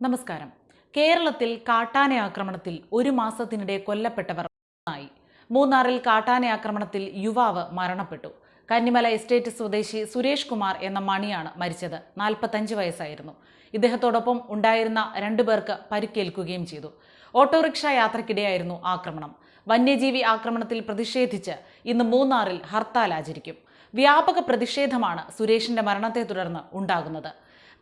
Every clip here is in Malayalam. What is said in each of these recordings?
നമസ്കാരം. കേരളത്തിൽ കാട്ടാന ആക്രമണത്തിൽ ഒരു മാസത്തിനിടെ കൊല്ലപ്പെട്ടവർ ആയി. മൂന്നാറിൽ കാട്ടാന ആക്രമണത്തിൽ യുവാവ് മരണപ്പെട്ടു. കന്നിമല എസ്റ്റേറ്റ് സ്വദേശി സുരേഷ് കുമാർ എന്ന മണിയാണ് മരിച്ചത്. നാൽപ്പത്തഞ്ച് വയസ്സായിരുന്നു. ഇദ്ദേഹത്തോടൊപ്പം ഉണ്ടായിരുന്ന രണ്ടുപേർക്ക് പരിക്കേൽക്കുകയും ചെയ്തു. ഓട്ടോറിക്ഷ യാത്രക്കിടെയായിരുന്നു ആക്രമണം. വന്യജീവി ആക്രമണത്തിൽ പ്രതിഷേധിച്ച് ഇന്ന് മൂന്നാറിൽ ഹർത്താൽ ആചരിക്കും. വ്യാപക പ്രതിഷേധമാണ് സുരേഷിന്റെ മരണത്തെ തുടർന്ന് ഉണ്ടാകുന്നത്.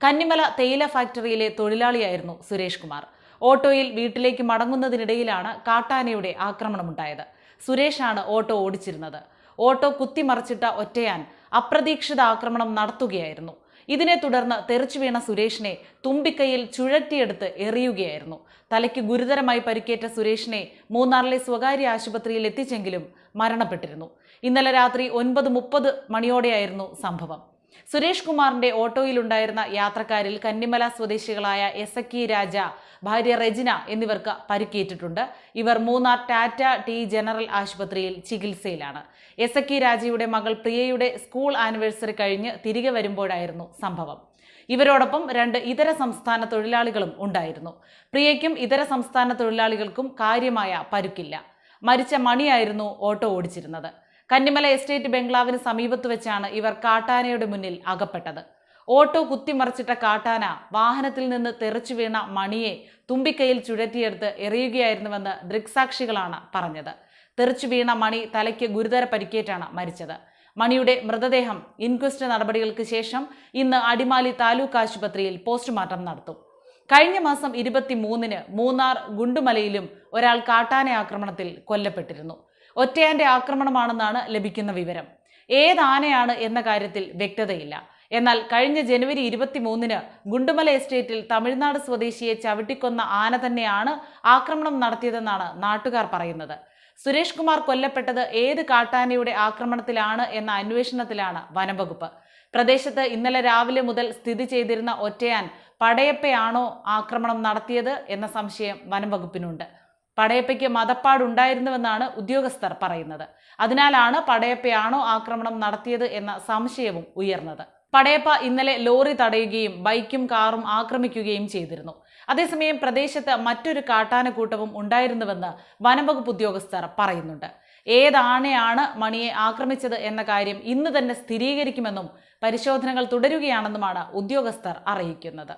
കന്നിമല തേയില ഫാക്ടറിയിലെ തൊഴിലാളിയായിരുന്നു സുരേഷ് കുമാർ. ഓട്ടോയിൽ വീട്ടിലേക്ക് മടങ്ങുന്നതിനിടയിലാണ് കാട്ടാനയുടെ ആക്രമണമുണ്ടായത്. സുരേഷാണ് ഓട്ടോ ഓടിച്ചിരുന്നത്. ഓട്ടോ കുത്തിമറിച്ചിട്ട ഒറ്റയാൻ അപ്രതീക്ഷിത ആക്രമണം നടത്തുകയായിരുന്നു. ഇതിനെ തുടർന്ന് തെറിച്ചു വീണ സുരേഷിനെ തുമ്പിക്കൈയിൽ ചുഴറ്റിയെടുത്ത് എറിയുകയായിരുന്നു. തലയ്ക്ക് ഗുരുതരമായി പരിക്കേറ്റ സുരേഷിനെ മൂന്നാറിലെ സ്വകാര്യ ആശുപത്രിയിൽ എത്തിച്ചെങ്കിലും മരണപ്പെട്ടിരുന്നു. ഇന്നലെ രാത്രി ഒൻപത് മുപ്പത് മണിയോടെയായിരുന്നു സംഭവം. സുരേഷ് കുമാറിന്റെ ഓട്ടോയിലുണ്ടായിരുന്ന യാത്രക്കാരിൽ കന്നിമല സ്വദേശികളായ എസക്കി രാജ ഭാര്യ റെജിന എന്നിവർക്ക് പരിക്കേറ്റിട്ടുണ്ട്. ഇവർ മൂന്നാർ ടാറ്റ ടി ജനറൽ ആശുപത്രിയിൽ ചികിത്സയിലാണ്. എസക്കി രാജയുടെ മകൾ പ്രിയയുടെ സ്കൂൾ ആനിവേഴ്സറി കഴിഞ്ഞ് തിരികെ വരുമ്പോഴായിരുന്നു സംഭവം. ഇവരോടൊപ്പം രണ്ട് ഇതര സംസ്ഥാന തൊഴിലാളികളും ഉണ്ടായിരുന്നു. പ്രിയയ്ക്കും ഇതര സംസ്ഥാന തൊഴിലാളികൾക്കും കാര്യമായ പരുക്കില്ല. മരിച്ച മണിയായിരുന്നു ഓട്ടോ ഓടിച്ചിരുന്നത്. കന്നിമല എസ്റ്റേറ്റ് ബംഗ്ലാവിന് സമീപത്ത് വെച്ചാണ് ഇവർ കാട്ടാനയുടെ മുന്നിൽ അകപ്പെട്ടത്. ഓട്ടോ കുത്തിമറിച്ചിട്ട കാട്ടാന വാഹനത്തിൽ നിന്ന് തെറിച്ചു വീണ മണിയെ തുമ്പിക്കൈയിൽ ചുഴറ്റിയെടുത്ത് എറിയുകയായിരുന്നുവെന്ന് ദൃക്സാക്ഷികളാണ് പറഞ്ഞത്. തെറിച്ചു വീണ മണി തലയ്ക്ക് ഗുരുതര പരിക്കേറ്റാണ് മരിച്ചത്. മണിയുടെ മൃതദേഹം ഇൻക്വസ്റ്റ് നടപടികൾക്ക് ശേഷം ഇന്ന് അടിമാലി താലൂക്ക് ആശുപത്രിയിൽ പോസ്റ്റ്മോർട്ടം നടത്തും. കഴിഞ്ഞ മാസം ഇരുപത്തി മൂന്നിന് മൂന്നാർ ഗുണ്ടുമലയിലും ഒരാൾ കാട്ടാന ആക്രമണത്തിൽ കൊല്ലപ്പെട്ടിരുന്നു. ഒറ്റയാന്റെ ആക്രമണമാണെന്നാണ് ലഭിക്കുന്ന വിവരം. ഏതാനയാണ് എന്ന കാര്യത്തിൽ വ്യക്തതയില്ല. എന്നാൽ കഴിഞ്ഞ ജനുവരി ഇരുപത്തിമൂന്നിന് ഗുണ്ടുമല എസ്റ്റേറ്റിൽ തമിഴ്നാട് സ്വദേശിയെ ചവിട്ടിക്കൊന്ന ആന തന്നെയാണ് ആക്രമണം നടത്തിയതെന്നാണ് നാട്ടുകാർ പറയുന്നത്. സുരേഷ് കുമാർ കൊല്ലപ്പെട്ടത് ഏത് കാട്ടാനയുടെ ആക്രമണത്തിലാണ് എന്ന അന്വേഷണത്തിലാണ് വനംവകുപ്പ്. പ്രദേശത്ത് ഇന്നലെ രാവിലെ മുതൽ സ്ഥിതി ചെയ്തിരുന്ന ഒറ്റയാൻ പടയപ്പയാണോ ആക്രമണം നടത്തിയത് എന്ന സംശയം വനം വകുപ്പിനുണ്ട്. പടയപ്പയ്ക്ക് മതപ്പാടുണ്ടായിരുന്നുവെന്നാണ് ഉദ്യോഗസ്ഥർ പറയുന്നത്. അതിനാലാണ് പടയപ്പയാണോ ആക്രമണം നടത്തിയത് എന്ന സംശയവും ഉയർന്നത്. പടയപ്പ ഇന്നലെ ലോറി തടയുകയും ബൈക്കും കാറും ആക്രമിക്കുകയും ചെയ്തിരുന്നു. അതേസമയം പ്രദേശത്ത് മറ്റൊരു കാട്ടാനക്കൂട്ടവും ഉണ്ടായിരുന്നുവെന്ന് വനംവകുപ്പ് ഉദ്യോഗസ്ഥർ പറയുന്നുണ്ട്. ഏതാണയാണ് മണിയെ ആക്രമിച്ചത് എന്ന കാര്യം ഇന്ന് തന്നെ സ്ഥിരീകരിക്കുമെന്നും പരിശോധനകൾ തുടരുകയാണെന്നുമാണ് ഉദ്യോഗസ്ഥർ അറിയിക്കുന്നത്.